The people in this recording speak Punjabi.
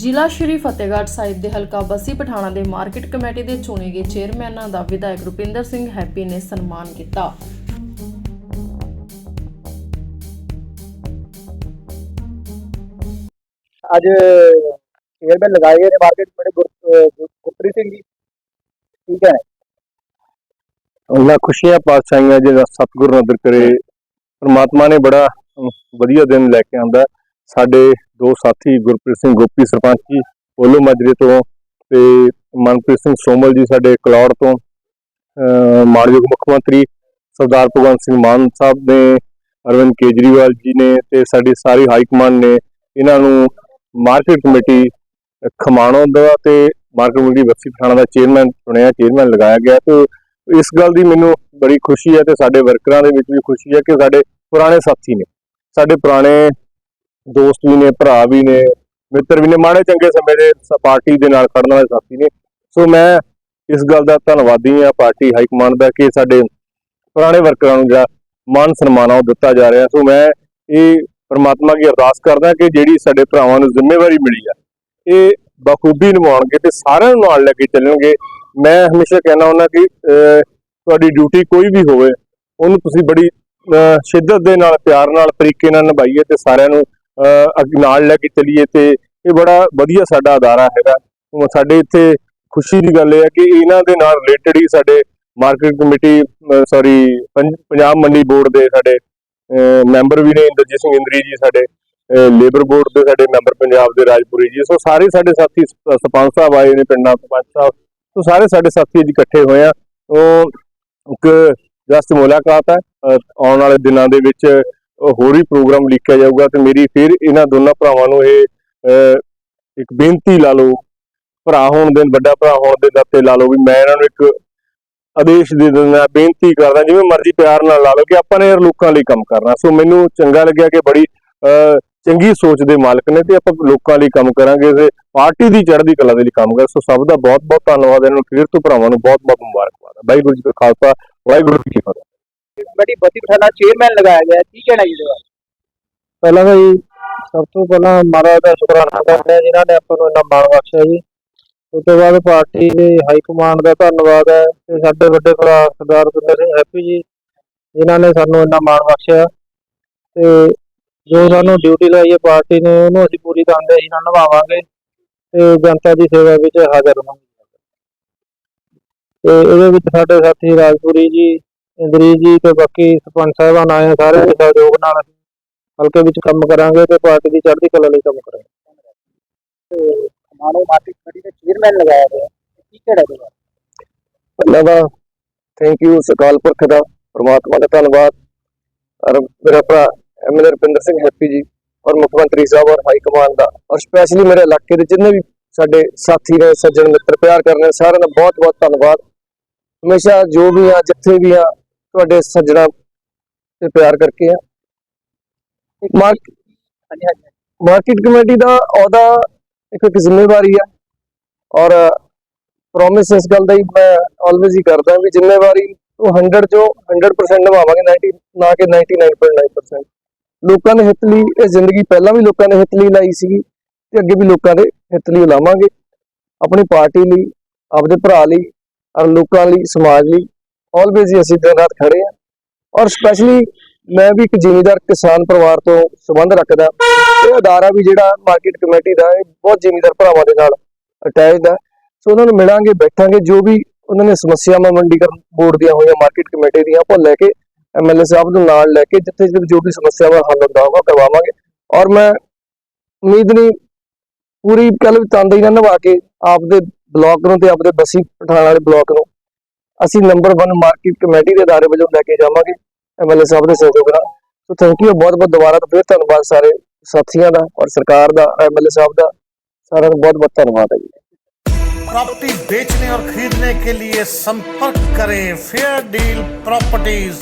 ਜ਼ਿਲ੍ਹਾ ਸ਼੍ਰੀ ਫਤਿਹਗੜ੍ਹ ਸਾਹਿਬ ਦੇ ਹਲਕਾ ਬਸੀ ਪਠਾਣਾ ਦੇ ਮਾਰਕੀਟ ਕਮੇਟੀ ਦੇ ਚੁਣੇ ਗਏ ਚੇਅਰਮੈਨਾਂ ਦਾ ਵਿਧਾਇਕ ਰੁਪਿੰਦਰ ਸਿੰਘ ਹੈਪੀ ਨੇ ਸਨਮਾਨ ਕੀਤਾ। ਅੱਜ ਚੇਅਰਮੈਨ ਲਗਾਏ ਗਏ ਨੇ ਮਾਰਕੀਟ ਕਮੇਟੀ ਗੁਰਪ੍ਰੀਤ ਸਿੰਘ ਜੀ। ਠੀਕ ਹੈ। ਅੱਲਾ ਖੁਸ਼ੀਆਂ ਪਾਤਸ਼ਾਹੀਆਂ ਜਿਹੜਾ ਸਤਿਗੁਰੂ ਨਦਰ ਕਰੇ। ਪਰਮਾਤਮਾ ਨੇ ਬੜਾ ਵਧੀਆ ਦਿਨ ਲੈ ਕੇ ਆਂਦਾ। ਸਾਡੇ ਦੋ ਸਾਥੀ, ਗੁਰਪ੍ਰੀਤ ਸਿੰਘ ਗੋਪੀ ਸਰਪੰਚ ਜੀ ਪੋਲੋ ਮਾਜਰੇ ਤੋਂ ਤੇ ਮਨਪ੍ਰੀਤ ਸਿੰਘ ਸੋਮਲ ਜੀ ਸਾਡੇ ਕਲੌੜ ਤੋਂ ਮਾਨਯੋਗ ਮੁੱਖ ਮੰਤਰੀ ਸਰਦਾਰ ਭਗਵੰਤ ਸਿੰਘ ਮਾਨ ਸਾਹਿਬ ਨੇ, ਅਰਵਿੰਦ ਕੇਜਰੀਵਾਲ ਜੀ ਨੇ ਤੇ ਸਾਡੀ ਸਾਰੀ ਹਾਈ ਕਮਾਂਡ ਨੇ ਇਹਨਾਂ ਨੂੰ ਮਾਰਕੀਟ ਕਮੇਟੀ, ਖਮਾਣੋ ਦਾ ਤੇ ਮਾਰਕੀਟ ਕਮੇਟੀ ਬੱਸੀ ਪਠਾਣਾ ਦਾ ਚੇਅਰਮੈਨ ਚੁਣਿਆ, ਚੇਅਰਮੈਨ ਲਗਾਇਆ ਗਿਆ ਤੇ ਇਸ ਗੱਲ ਦੀ ਮੈਨੂੰ ਬੜੀ ਖੁਸ਼ੀ ਹੈ ਤੇ ਸਾਡੇ ਵਰਕਰਾਂ ਦੇ ਵਿੱਚ ਵੀ ਖੁਸ਼ੀ ਹੈ ਕਿ ਸਾਡੇ ਪੁਰਾਣੇ ਸਾਥੀ ਨੇ, ਸਾਡੇ ਪੁਰਾਣੇ ਦੋਸਤ ਵੀ ਨੇ ਭਰਾ ਵੀ ਨੇ ਮਿੱਤਰ ਵੀ ਨੇ ਮਾੜੇ ਚੰਗੇ ਸਮੇਂ ਦੇ ਪਾਰਟੀ ਦੇ ਨਾਲ ਖੜਨ ਵਾਲੇ ਸਾਥੀ ਨੇ। ਸੋ ਮੈਂ ਇਸ ਗੱਲ ਦਾ ਧੰਨਵਾਦੀ ਹਾਂ ਪਾਰਟੀ ਹਾਈ ਕਮਾਂਡ ਦਾ ਕਿ ਸਾਡੇ ਪੁਰਾਣੇ ਵਰਕਰਾਂ ਨੂੰ ਜਿਹੜਾ ਮਾਨ ਸਨਮਾਨ ਉਹ ਦਿੱਤਾ ਜਾ ਰਿਹਾ। ਸੋ ਮੈਂ ਇਹ ਪ੍ਰਮਾਤਮਾ ਕੀ ਅਰਦਾਸ ਕਰਦਾ ਕਿ ਜਿਹੜੀ ਸਾਡੇ ਭਰਾਵਾਂ ਨੂੰ ਜ਼ਿੰਮੇਵਾਰੀ ਮਿਲੀ ਆ ਇਹ ਬਖੂਬੀ ਨਿਭਾਉਣਗੇ ਤੇ ਸਾਰਿਆਂ ਨੂੰ ਨਾਲ ਲੈ ਕੇ ਚੱਲਣਗੇ। ਮੈਂ ਹਮੇਸ਼ਾ ਕਹਿਣਾ ਹੁੰਦਾ ਕਿ ਤੁਹਾਡੀ ਡਿਊਟੀ ਕੋਈ ਵੀ ਹੋਵੇ ਉਹਨੂੰ ਤੁਸੀਂ ਬੜੀ ਅਹ, ਸ਼ਿੱਦਤ ਦੇ ਨਾਲ ਪਿਆਰ ਨਾਲ ਤਰੀਕੇ ਨਾਲ ਨਿਭਾਈਏ ਤੇ ਸਾਰਿਆਂ ਨੂੰ ਨਾਲ ਲੈ ਕੇ ਚੱਲੀਏ ਤੇ ਇਹ ਬੜਾ ਵਧੀਆ ਸਾਡਾ ਅਦਾਰਾ ਹੈਗਾ। ਸਾਡੇ ਇੱਥੇ ਖੁਸ਼ੀ ਦੀ ਗੱਲ ਇਹ ਹੈ ਕਿ ਇਹਨਾਂ ਦੇ ਨਾਲ ਰਿਲੇਟਡ ਹੀ ਸਾਡੇ ਮਾਰਕੀਟ ਕਮੇਟੀ ਸੌਰੀ ਪੰਜਾਬ ਮੰਡੀ ਬੋਰਡ ਦੇ ਸਾਡੇ ਮੈਂਬਰ ਵੀ ਨੇ, ਇੰਦਰਜੀਤ ਸਿੰਘ ਇੰਦਰੀ ਜੀ ਸਾਡੇ ਲੇਬਰ ਬੋਰਡ ਦੇ ਸਾਡੇ ਮੈਂਬਰ ਪੰਜਾਬ ਦੇ ਰਾਜਪੁਰੀ ਜੀ। ਸੋ ਸਾਰੇ ਸਾਡੇ ਸਾਥੀ ਸਰਪੰਚ ਸਾਹਿਬ ਆਏ ਨੇ ਪਿੰਡਾਂ ਸਰਪੰਚ ਸਾਹਿਬ ਸੋ ਸਾਰੇ ਸਾਡੇ ਸਾਥੀ ਅੱਜ ਇਕੱਠੇ ਹੋਏ ਆ। ਉਹ ਇੱਕ ਜਸਟ ਮੁਲਾਕਾਤ ਹੈ ਆਉਣ ਵਾਲੇ ਦਿਨਾਂ ਦੇ ਵਿੱਚ ਹੋਰ ਵੀ ਪ੍ਰੋਗਰਾਮ ਲਿਖਿਆ ਜਾਊਗਾ ਤੇ ਮੇਰੀ ਫਿਰ ਇਹਨਾਂ ਦੋਨਾਂ ਭਰਾਵਾਂ ਨੂੰ ਇਹ ਅਹ, ਇੱਕ ਬੇਨਤੀ ਲਾ ਲਓ ਭਰਾ ਹੋਣ ਦੇ ਵੱਡਾ ਭਰਾ ਹੋਣ ਦੇ ਨਾਤੇ ਲਾ ਲਓ ਵੀ ਮੈਂ ਇਹਨਾਂ ਨੂੰ ਇੱਕ ਆਦੇਸ਼ ਦੇ ਦਿੰਦਾ ਬੇਨਤੀ ਕਰਦਾ ਜਿਵੇਂ ਮਰਜ਼ੀ ਪਿਆਰ ਨਾਲ ਲਾ ਲਓ ਕਿ ਆਪਾਂ ਨੇ ਯਾਰ ਲੋਕਾਂ ਲਈ ਕੰਮ ਕਰਨਾ। ਸੋ ਮੈਨੂੰ ਚੰਗਾ ਲੱਗਿਆ ਕਿ ਬੜੀ ਅਹ, ਚੰਗੀ ਸੋਚ ਦੇ ਮਾਲਕ ਨੇ ਤੇ ਆਪਾਂ ਲੋਕਾਂ ਲਈ ਕੰਮ ਕਰਾਂਗੇ ਤੇ ਪਾਰਟੀ ਦੀ ਚੜ੍ਹਦੀ ਕਲਾ ਦੇ ਲਈ ਕੰਮ ਕਰਾਂਗੇ। ਸੋ ਸਭ ਦਾ ਬਹੁਤ ਬਹੁਤ ਧੰਨਵਾਦ। ਇਹਨਾਂ ਨੂੰ ਫਿਰ ਤੋਂ ਭਰਾਵਾਂ ਨੂੰ ਬਹੁਤ ਬਹੁਤ ਮੁਬਾਰਕਬਾਦ। ਵਾਹਿਗੁਰੂ ਜੀ ਕਾ ਖਾਲਸਾ ਵਾਹਿਗੁਰੂ ਜੀ ਕੀ ਫਤਿਹ। ਕਮੇਟੀ ਬੱਸੀ ਪਠਾਣਾ ਚੇਅਰਮੈਨ ਲਗਾਇਆ ਗਿਆ, ਕੀ ਕਹਿਣਾ ਜੀ ਇਹਦੇ ਬਾਰੇ? ਪਹਿਲਾਂ ਤਾਂ ਜੀ, ਸਭ ਤੋਂ ਪਹਿਲਾਂ ਮਹਾਰਾਜ ਦਾ ਸ਼ੁਕਰਾਨਾ ਕਰਦੇ ਹਾਂ ਜਿਨ੍ਹਾਂ ਨੇ ਆਪਾਂ ਨੂੰ ਇੰਨਾ ਮਾਣ ਬਖਸ਼ਿਆ ਜੀ। ਉਸ ਤੋਂ ਬਾਅਦ ਪਾਰਟੀ ਦੇ ਹਾਈ ਕਮਾਂਡ ਦਾ ਧੰਨਵਾਦ ਹੈ ਤੇ ਸਾਡੇ ਵੱਡੇ ਭਰਾ ਸਰਦਾਰ ਰੁਪਿੰਦਰ ਸਿੰਘ ਹੈਪੀ ਜੀ, ਜਿਨ੍ਹਾਂ ਨੇ ਸਾਨੂੰ ਇੰਨਾ ਮਾਣ ਬਖਸ਼ਿਆ। ਤੇ ਜੋ ਸਾਨੂੰ ਡਿਊਟੀ ਲਾਈ ਹੈ ਪਾਰਟੀ ਨੇ, ਉਹਨੂੰ ਅਸੀਂ ਪੂਰੀ ਤਨਦੇਹੀ ਨਾਲ ਨਿਭਾਵਾਂਗੇ ਤੇ ਜਨਤਾ ਦੀ ਸੇਵਾ ਵਿੱਚ ਹਾਜ਼ਰ ਰਹਾਂਗੇ ਤੇ ਇਹਦੇ ਵਿੱਚ ਸਾਡੇ ਸਾਥੀ ਰਾਜਪੁਰੀ ਜੀ ਇੰਦਰੀ ਜੀ ਤੇ ਬਾਕੀ ਸਰਪੰਚ ਸਾਹਿਬਾਨ ਆਏ ਆ, ਸਾਰੇ ਦੇ ਸਹਿਯੋਗ ਨਾਲ ਅਸੀਂ ਹਲਕੇ ਵਿੱਚ ਕੰਮ ਕਰਾਂਗੇ ਤੇ ਪਾਰਟੀ ਦੀ ਚੜ੍ਹਦੀ ਕਲਾ ਲਈ ਕੰਮ ਕਰਾਂਗੇ। ਮਾਨੋ ਮਾਰਕੀਟ ਕਮੇਟੀ ਦੇ ਚੇਅਰਮੈਨ ਲਗਾਇਆ ਗਿਆ। ਕੀ ਇਹਦੇ ਬਾਰੇ ਪਹਿਲਾਂ ਤਾਂ ਥੈਂਕ ਯੂ ਸਕਾਲ ਪੁਰਖ ਦਾ ਪ੍ਰਮਾਤਮਾ ਦਾ ਧੰਨਵਾਦ। ਔਰ ਮੇਰਾ ਭਰਾ ਐਮਐਲਏ ਰੁਪਿੰਦਰ ਸਿੰਘ ਹੈਪੀ ਜੀ ਔਰ ਮੁੱਖ ਮੰਤਰੀ ਸਾਹਿਬ ਔਰ ਹਾਈ ਕਮਾਂਡ ਦਾ ਔਰ ਸਪੈਸ਼ਲੀ ਮੇਰੇ ਇਲਾਕੇ ਦੇ ਜਿੰਨੇ ਵੀ ਸਾਡੇ ਸਾਥੀ ਨੇ ਸੱਜਣ ਮਿੱਤਰ ਪਿਆਰ ਕਰਨੇ ਸਾਰਿਆਂ ਦਾ ਬਹੁਤ ਬਹੁਤ ਧੰਨਵਾਦ। ਹਮੇਸ਼ਾ ਜੋ ਵੀ ਆ ਜਿੱਥੇ ਵੀ ਆ ਤੁਹਾਡੇ ਸੱਜਣਾ ਤੇ ਪਿਆਰ ਕਰਕੇ ਆ। ਮਾਰਕੀਟ ਕਮੇਟੀ ਦਾ ਅਹੁਦਾ ਇੱਕ ਇੱਕ ਜ਼ਿੰਮੇਵਾਰੀ ਆ। ਔਰ ਪ੍ਰੋਮਿਸ ਇਸ ਗੱਲ ਦਾ ਹੀ ਮੈਂ ਆਲਵੇਜ਼ ਹੀ ਕਰਦਾ ਵੀ ਜ਼ਿੰਮੇਵਾਰੀ ਉਹ 100 ਚੋਂ 100% ਨਿਭਾਵਾਂਗੇ 90 ਨਾ ਕਿ 99.9% ਲੋਕਾਂ ਦੇ ਹਿੱਤ ਲਈ ਇਹ ਜ਼ਿੰਦਗੀ ਪਹਿਲਾਂ ਵੀ ਲੋਕਾਂ ਦੇ ਹਿੱਤ ਲਈ ਲਾਈ ਸੀਗੀ ਤੇ ਅੱਗੇ ਵੀ ਲੋਕਾਂ ਦੇ ਹਿੱਤ ਲਈ ਲਾਵਾਂਗੇ। ਆਪਣੀ ਪਾਰਟੀ ਲਈ ਆਪਦੇ ਭਰਾ ਲਈ ਔਰ ਲੋਕਾਂ ਲਈ ਸਮਾਜ ਲਈ। ਆਲਵੇਜ਼ ਹੀ ਅਸੀਂ ਦਿਨ ਰਾਤ ਖੜੇ ਆ ਔਰ ਸਪੈਸ਼ਲੀ ਮੈਂ ਵੀ ਇੱਕ ਜ਼ਿਮੀਂਦਾਰ ਕਿਸਾਨ ਪਰਿਵਾਰ ਤੋਂ ਸੰਬੰਧ ਰੱਖਦਾ। ਇਹ ਅਦਾਰਾ ਵੀ ਜਿਹੜਾ ਮਾਰਕੀਟ ਕਮੇਟੀ ਦਾ, ਇਹ ਬਹੁਤ ਜ਼ਿਮੀਂਦਾਰ ਭਰਾਵਾਂ ਦੇ ਨਾਲ ਅਟੈਚਡ ਹੈ ਸੋ ਉਹਨਾਂ ਨੂੰ ਮਿਲਾਂਗੇ, ਬੈਠਾਂਗੇ, ਜੋ ਵੀ ਉਹਨਾਂ ਨੇ ਸਮੱਸਿਆਵਾਂ ਮੰਡੀਕਰਨ ਬੋਰਡ ਦੀਆਂ ਹੋਈਆਂ ਮਾਰਕੀਟ ਕਮੇਟੀ ਦੀਆਂ, ਉਹ ਲੈ ਕੇ ਐਮਐਲਏ ਸਾਹਿਬ ਨੂੰ ਨਾਲ ਲੈ ਕੇ ਜਿੱਥੇ ਜਿੱਥੇ ਜੋ ਵੀ ਸਮੱਸਿਆਵਾਂ ਹੱਲ ਹੁੰਦਾ ਹੋਗਾ ਕਰਵਾਵਾਂਗੇ। ਔਰ ਮੈਂ ਉਮੀਦ ਨਹੀਂ, ਪੂਰੀ ਕੱਲ ਤੰਦਈ ਨਾਲ ਨਿਭਾ ਕੇ ਆਪਦੇ ਬਲਾਕ ਨੂੰ ਤੇ ਆਪਦੇ ਬਸੀ ਪਠਾਣ ਵਾਲੇ ਬਲਾਕ ਨੂੰ ਅਸੀਂ ਨੰਬਰ 1 ਮਾਰਕੀਟ ਕਮੇਟੀ ਦੇ ਅਦਾਰੇ ਵਜੋਂ ਲੈ ਕੇ ਜਾਵਾਂਗੇ ਐਮਐਲਏ ਸਾਹਿਬ ਦੇ ਸਹਿਯੋਗ ਨਾਲ ਸੋ ਥੈਂਕ ਯੂ ਬਹੁਤ ਬਹੁਤ ਦੁਬਾਰਾ ਤੋਂ ਫਿਰ ਧੰਨਵਾਦ ਸਾਰੇ ਸਾਥੀਆਂ ਦਾ ਔਰ ਸਰਕਾਰ ਦਾ ਐਮਐਲਏ ਸਾਹਿਬ ਦਾ ਸਾਰਿਆਂ ਦਾ ਬਹੁਤ ਬਹੁਤ ਧੰਨਵਾਦ ਹੈ ਜੀ प्रॉपर्टी बेचने और खरीदने के लिए संपर्क करें फेयर डील प्रॉपर्टीज